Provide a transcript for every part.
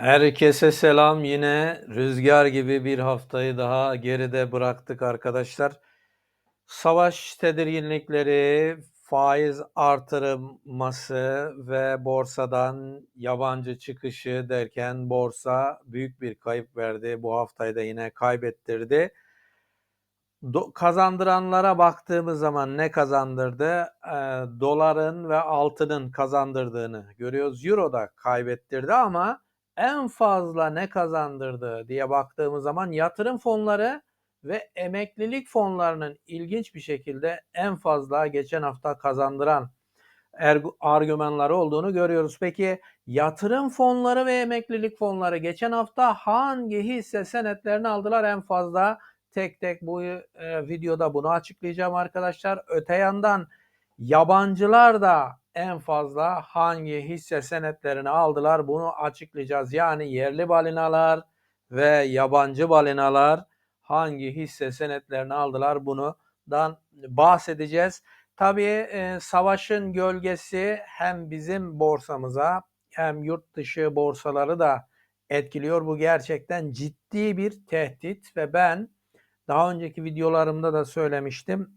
Herkese selam. Yine rüzgar gibi bir haftayı daha geride bıraktık arkadaşlar. Savaş tedirginlikleri, faiz artırılması ve borsadan yabancı çıkışı derken borsa büyük bir kayıp verdi. Bu haftayı da yine kaybettirdi. Do- kazandıranlara baktığımız zaman ne kazandırdı? Ee, doların ve altının kazandırdığını görüyoruz. Euro da kaybettirdi ama en fazla ne kazandırdı diye baktığımız zaman yatırım fonları ve emeklilik fonlarının ilginç bir şekilde en fazla geçen hafta kazandıran argümanları olduğunu görüyoruz. Peki yatırım fonları ve emeklilik fonları geçen hafta hangi hisse senetlerini aldılar en fazla? Tek tek bu e, videoda bunu açıklayacağım arkadaşlar. Öte yandan yabancılar da en fazla hangi hisse senetlerini aldılar bunu açıklayacağız. Yani yerli balinalar ve yabancı balinalar hangi hisse senetlerini aldılar bundan bahsedeceğiz. Tabii e, savaşın gölgesi hem bizim borsamıza hem yurt dışı borsaları da etkiliyor. Bu gerçekten ciddi bir tehdit ve ben daha önceki videolarımda da söylemiştim.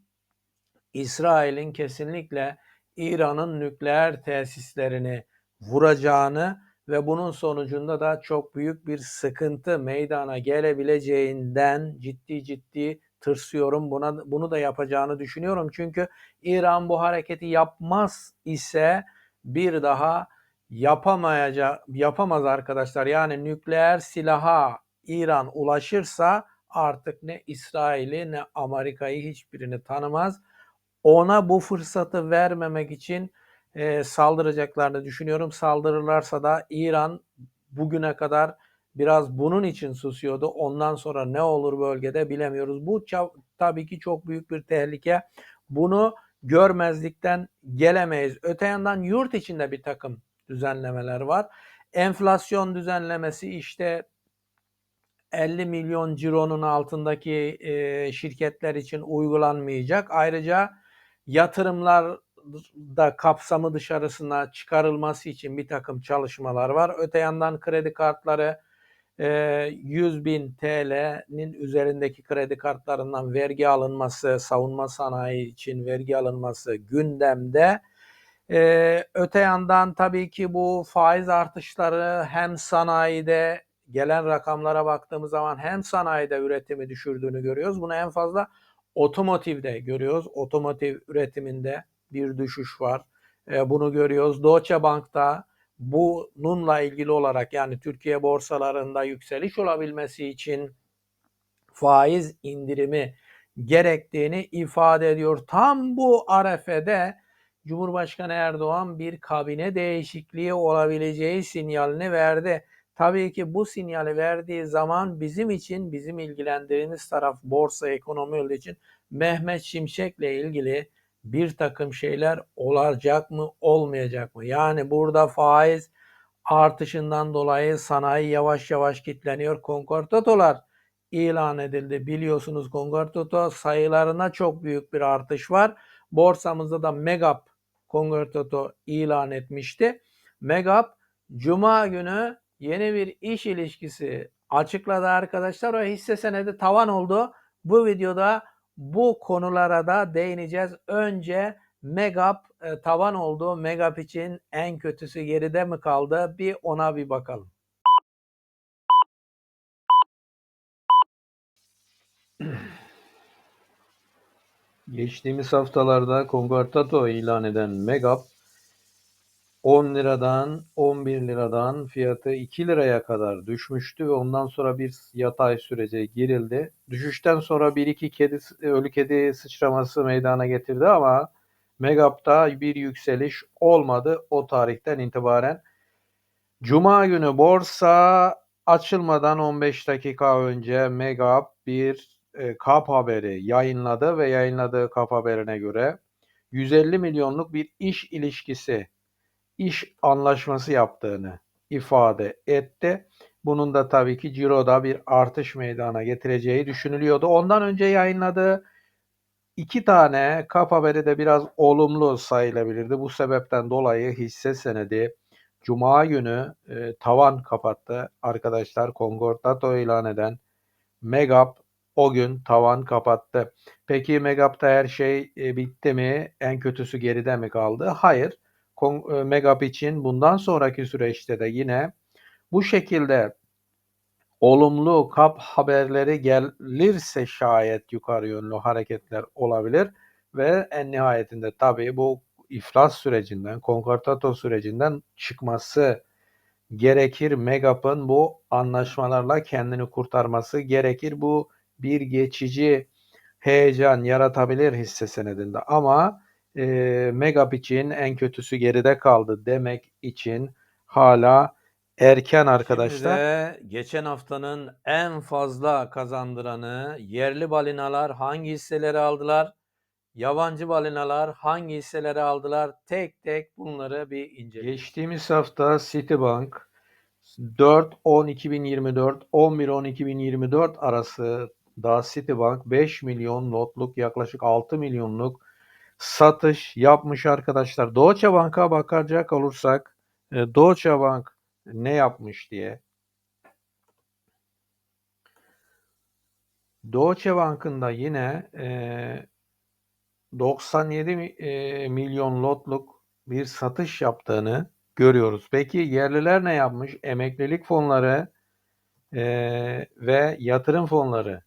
İsrail'in kesinlikle İran'ın nükleer tesislerini vuracağını ve bunun sonucunda da çok büyük bir sıkıntı meydana gelebileceğinden ciddi ciddi tırsıyorum. Buna bunu da yapacağını düşünüyorum. Çünkü İran bu hareketi yapmaz ise bir daha yapamayacak yapamaz arkadaşlar. Yani nükleer silaha İran ulaşırsa artık ne İsrail'i ne Amerika'yı hiçbirini tanımaz. Ona bu fırsatı vermemek için e, saldıracaklarını düşünüyorum. Saldırırlarsa da İran bugüne kadar biraz bunun için susuyordu. Ondan sonra ne olur bölgede bilemiyoruz. Bu tabii ki çok büyük bir tehlike. Bunu görmezlikten gelemeyiz. Öte yandan yurt içinde bir takım düzenlemeler var. Enflasyon düzenlemesi işte 50 milyon cironun altındaki e, şirketler için uygulanmayacak. Ayrıca yatırımlar da kapsamı dışarısına çıkarılması için bir takım çalışmalar var. Öte yandan kredi kartları 100 bin TL'nin üzerindeki kredi kartlarından vergi alınması, savunma sanayi için vergi alınması gündemde. Öte yandan tabii ki bu faiz artışları hem sanayide gelen rakamlara baktığımız zaman hem sanayide üretimi düşürdüğünü görüyoruz. Bunu en fazla otomotivde görüyoruz. Otomotiv üretiminde bir düşüş var. E, bunu görüyoruz. Deutsche Bank'ta bununla ilgili olarak yani Türkiye borsalarında yükseliş olabilmesi için faiz indirimi gerektiğini ifade ediyor. Tam bu arefede Cumhurbaşkanı Erdoğan bir kabine değişikliği olabileceği sinyalini verdi. Tabii ki bu sinyali verdiği zaman bizim için, bizim ilgilendiğimiz taraf borsa ekonomi olduğu için Mehmet Şimşek'le ilgili bir takım şeyler olacak mı, olmayacak mı? Yani burada faiz artışından dolayı sanayi yavaş yavaş kitleniyor. Konkordadolar ilan edildi. Biliyorsunuz konkordato sayılarına çok büyük bir artış var. Borsamızda da Megap konkordato ilan etmişti. Megap Cuma günü yeni bir iş ilişkisi açıkladı arkadaşlar. O hisse senedi tavan oldu. Bu videoda bu konulara da değineceğiz. Önce Megap e, tavan oldu. Megap için en kötüsü geride mi kaldı? Bir ona bir bakalım. Geçtiğimiz haftalarda Concordato ilan eden Megap 10 liradan 11 liradan fiyatı 2 liraya kadar düşmüştü ve ondan sonra bir yatay sürece girildi. Düşüşten sonra bir iki kedi ölü kedi sıçraması meydana getirdi ama Megap'ta bir yükseliş olmadı o tarihten itibaren. Cuma günü borsa açılmadan 15 dakika önce Megap bir e, kap haberi yayınladı ve yayınladığı kap haberine göre 150 milyonluk bir iş ilişkisi iş anlaşması yaptığını ifade etti. Bunun da tabii ki ciroda bir artış meydana getireceği düşünülüyordu. Ondan önce yayınladığı iki tane kap haberi de biraz olumlu sayılabilirdi. Bu sebepten dolayı hisse senedi Cuma günü e, tavan kapattı arkadaşlar. Concordato ilan eden Megap o gün tavan kapattı. Peki Megap'ta her şey e, bitti mi? En kötüsü geride mi kaldı? Hayır. E, Megap için bundan sonraki süreçte de yine bu şekilde olumlu kap haberleri gelirse şayet yukarı yönlü hareketler olabilir ve en nihayetinde tabii bu iflas sürecinden, konkordato sürecinden çıkması gerekir. Megap'ın bu anlaşmalarla kendini kurtarması gerekir. Bu bir geçici heyecan yaratabilir hisse senedinde ama e, Megap için en kötüsü geride kaldı demek için hala erken arkadaşlar. De geçen haftanın en fazla kazandıranı yerli balinalar hangi hisseleri aldılar? Yabancı balinalar hangi hisseleri aldılar? Tek tek bunları bir inceleyelim. Geçtiğimiz hafta Citibank 4-10-2024, 11-10-2024 arası da Citibank 5 milyon lotluk yaklaşık 6 milyonluk satış yapmış arkadaşlar. Deutsche Bank'a bakacak olursak e, Deutsche Bank ne yapmış diye. Deutsche Bank'ın da yine e, 97 e, milyon lotluk bir satış yaptığını görüyoruz. Peki yerliler ne yapmış? Emeklilik fonları e, ve yatırım fonları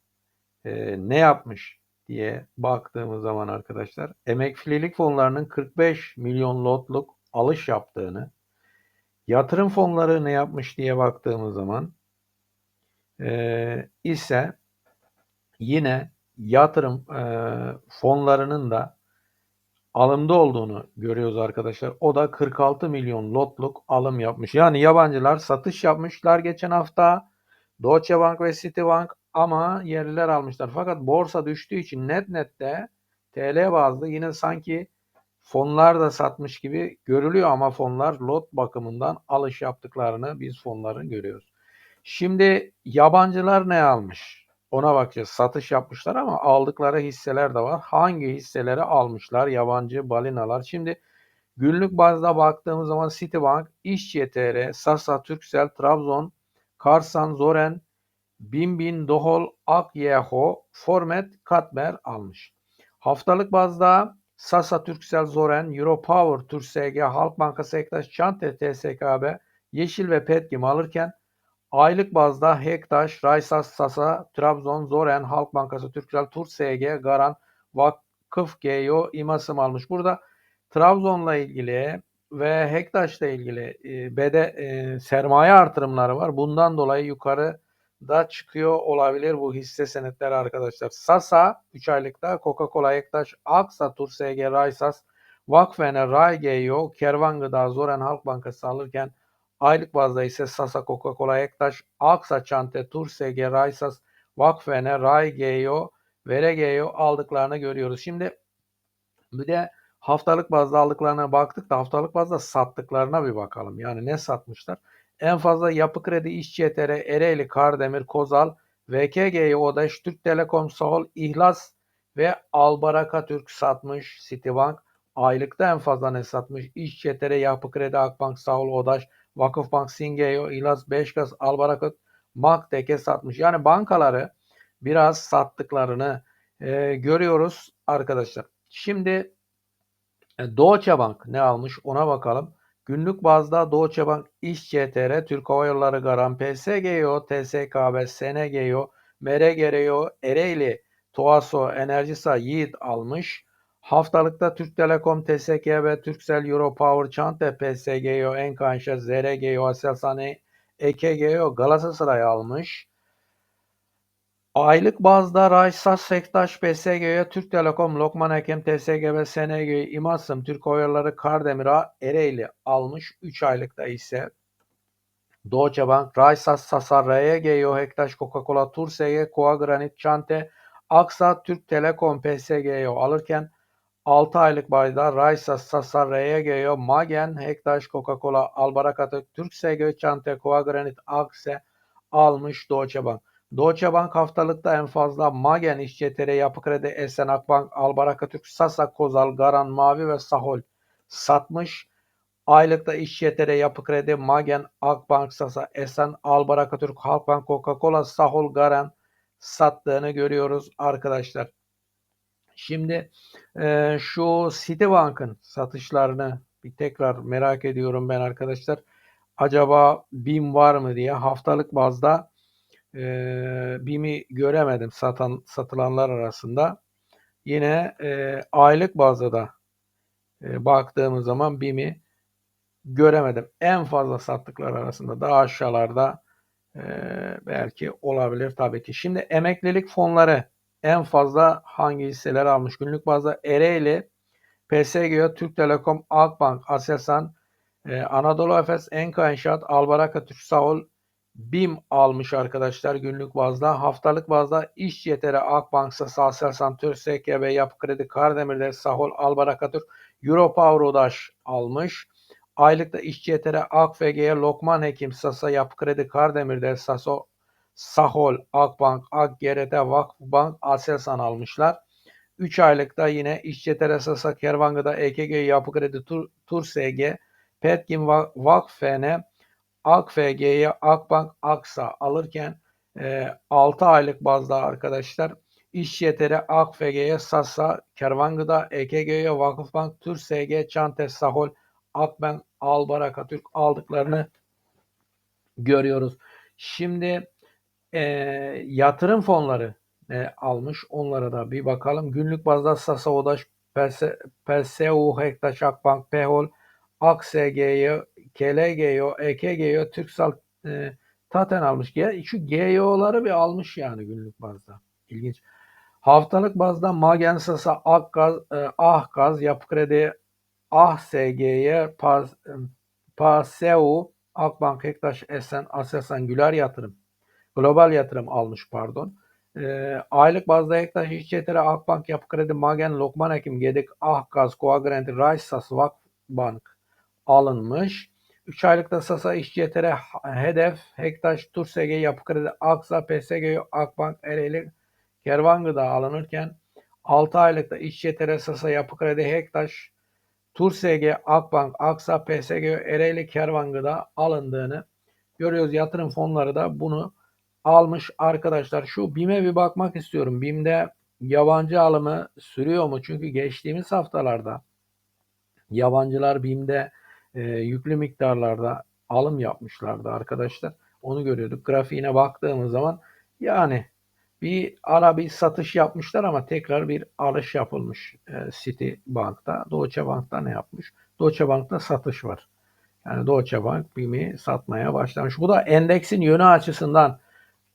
e, ne yapmış diye baktığımız zaman arkadaşlar emeklilik fonlarının 45 milyon lotluk alış yaptığını yatırım fonları ne yapmış diye baktığımız zaman e, ise yine yatırım e, fonlarının da alımda olduğunu görüyoruz arkadaşlar. O da 46 milyon lotluk alım yapmış. Yani yabancılar satış yapmışlar geçen hafta. Deutsche Bank ve Citibank ama yerliler almışlar. Fakat borsa düştüğü için net nette TL bazlı yine sanki fonlar da satmış gibi görülüyor ama fonlar lot bakımından alış yaptıklarını biz fonların görüyoruz. Şimdi yabancılar ne almış? Ona bakacağız. Satış yapmışlar ama aldıkları hisseler de var. Hangi hisseleri almışlar yabancı balinalar? Şimdi günlük bazda baktığımız zaman Citibank, İşçi TR, Sasa, Turkcell, Trabzon, Karsan, Zoren, Binbin, Dohol, Akyeho, Formet, Katmer almış. Haftalık bazda Sasa, Turkcell, Zoren, Europower, TürkSG, Halk Bankası, Ektaş, Çante, TSKB, Yeşil ve Petkim alırken aylık bazda Hektaş, Raysas, Sasa, Trabzon, Zoren, Halk Bankası, Türksel, TürkSG, Garan, Vakıf, GEO, İmasım almış. Burada Trabzon'la ilgili ve Hektaş'la ilgili bede e, sermaye artırımları var. Bundan dolayı yukarı da çıkıyor olabilir bu hisse senetleri arkadaşlar. Sasa 3 aylıkta Coca-Cola, Ektaş, Aksa, TürkSG, Raysas, Vakfener, Raygeo, Kervan Gıda, Zoren Halk Bankası alırken aylık bazda ise Sasa, Coca-Cola, Ektaş, Aksa, Çante, TürkSG, Raysas, Vakfener, Raygeo, Veregeo aldıklarını görüyoruz. Şimdi bir de haftalık bazda aldıklarına baktık da haftalık bazda sattıklarına bir bakalım. Yani ne satmışlar? En fazla Yapı Kredi, İşçi ETR, Ereğli, Kardemir, Kozal, VKG, Odaş, Türk Telekom, Sahol, İhlas ve Albaraka Türk satmış. Citibank aylıkta en fazla ne satmış? ETR, Yapı Kredi, Akbank, Sahol, Odaş, Vakıfbank, Singeyo, İhlas, Beşgaz, Albaraka, Makteke satmış. Yani bankaları biraz sattıklarını e, görüyoruz arkadaşlar. Şimdi e, Deutsche Bank ne almış ona bakalım. Günlük bazda Deutsche Bank, İş CTR, Türk Hava Yolları Garan, PSGO, TSKB, SNGO, MRGRO, Ereğli, Toaso, Enerjisa, Yiğit almış. Haftalıkta Türk Telekom, TSKB, Turkcell, Europower, Çante, PSGO, Enkanşa, ZRGO, Aselsan, EKGO, Galatasaray almış. Aylık bazda Raysas, Sektaş, PSG'ye, Türk Telekom, Lokman Hekem, TSGB, SNG, İmasım, Türk Hava Kardemir Ereğli almış. 3 aylıkta ise Deutsche Bank, Raysas, Sasar, RYGO, Hektaş, Coca-Cola, Tursege, Koa Granit, Çante, Aksa, Türk Telekom, PSG'yo alırken 6 aylık bayda Raysas, Sasar, RYGO, Magen, Hektaş, Coca-Cola, Albarakatı, Türk SG, Çante, Koa Granit, Akse almış Deutsche Bank. Deutsche Bank haftalıkta en fazla Magen, İşçetere, Yapı Kredi, Esen Akbank, Albaraka Türk, Sasa, Kozal, Garan, Mavi ve Sahol satmış. Aylıkta İş YTR, Yapı Kredi, Magen, Akbank, Sasa, Esen, Albaraka Türk, Halkbank, Coca-Cola, Sahol, Garan sattığını görüyoruz arkadaşlar. Şimdi e, şu Citibank'ın satışlarını bir tekrar merak ediyorum ben arkadaşlar. Acaba BİM var mı diye haftalık bazda e, BİM'i göremedim satan satılanlar arasında. Yine e, aylık bazda da e, baktığımız zaman BİM'i göremedim. En fazla sattıklar arasında daha aşağılarda e, belki olabilir tabii ki. Şimdi emeklilik fonları en fazla hangi hisseler almış? Günlük bazda Ereğli, PSGO, Türk Telekom, Akbank, Aselsan, e, Anadolu Efes, Enka İnşaat, Albaraka, Türk Sağol, BİM almış arkadaşlar günlük bazda. Haftalık bazda İş Yeteri, Akbank, Sasa, Aselsan, Türk SKB, Yapı Kredi, Kardemir'de, Sahol, Albaraka Türk, Europower Odaş almış. Aylıkta İşçi Yetere, AKFG'ye, Lokman Hekim, Sasa, Yapı Kredi, Kardemir'de, Saso, Sahol, Akbank, AkGRT, Vakıfbank, Aselsan almışlar. 3 aylıkta yine İşçi Yetere, Sasa, Kervangı'da, EKG, Yapı Kredi, Tur, Tur SG, Petkim, Va- Vakfen, AkFG'ye, Akbank, Aksa alırken e, 6 aylık bazda arkadaşlar İş Yeteri, AkFG'ye, Sasa, Kervangı'da, EKG'ye, Vakıfbank, Tur SG, Çantes, Sahol, Akbank, Albaraka Türk aldıklarını görüyoruz. Şimdi e, yatırım fonları ne almış onlara da bir bakalım. Günlük bazda Sasa Odaş, Perseu, Hektaş, Akbank, Pehol, AkSG'ye, KLG'ye, EKG'ye, Türksal e, Taten almış. Ge- Şu GYO'ları bir almış yani günlük bazda. İlginç. Haftalık bazda Magen Sasa, Akgaz, e, Ahgaz, Yapı Kredi, AHSG'ye, Pas, e, Paseu, Akbank, Hektaş, Esen, Aselsan, Güler Yatırım, Global Yatırım almış pardon. E, aylık bazda Hektaş, İşçetere, Akbank, Yapı Kredi, Magen, Lokman Hekim, Gedik, Ahgaz, Koagrent, Raysas, Vakbank alınmış. 3 aylıkta Sasa, İşçetere, Hedef, Hektaş, Tursg, Yapı Kredi, Aksa, PSG, Akbank, Ereğli, Kervangı'da alınırken 6 aylıkta İşçetere, Sasa, Yapı Kredi, Hektaş, Tursg, Akbank, Aksa, PSG, Ereğli, Kervangı'da alındığını görüyoruz. Yatırım fonları da bunu almış arkadaşlar. Şu BİM'e bir bakmak istiyorum. BİM'de yabancı alımı sürüyor mu? Çünkü geçtiğimiz haftalarda yabancılar BİM'de e, yüklü miktarlarda alım yapmışlardı arkadaşlar. Onu görüyorduk. Grafiğine baktığımız zaman yani bir ara bir satış yapmışlar ama tekrar bir alış yapılmış e, Citibank'ta. Deutsche Bank'ta ne yapmış? Deutsche Bank'ta satış var. Yani Deutsche Bank BİM'i satmaya başlamış. Bu da endeksin yönü açısından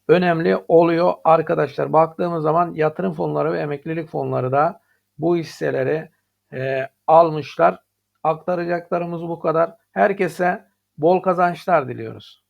önemli oluyor arkadaşlar. Baktığımız zaman yatırım fonları ve emeklilik fonları da bu hisseleri e, almışlar. Aktaracaklarımız bu kadar. Herkese bol kazançlar diliyoruz.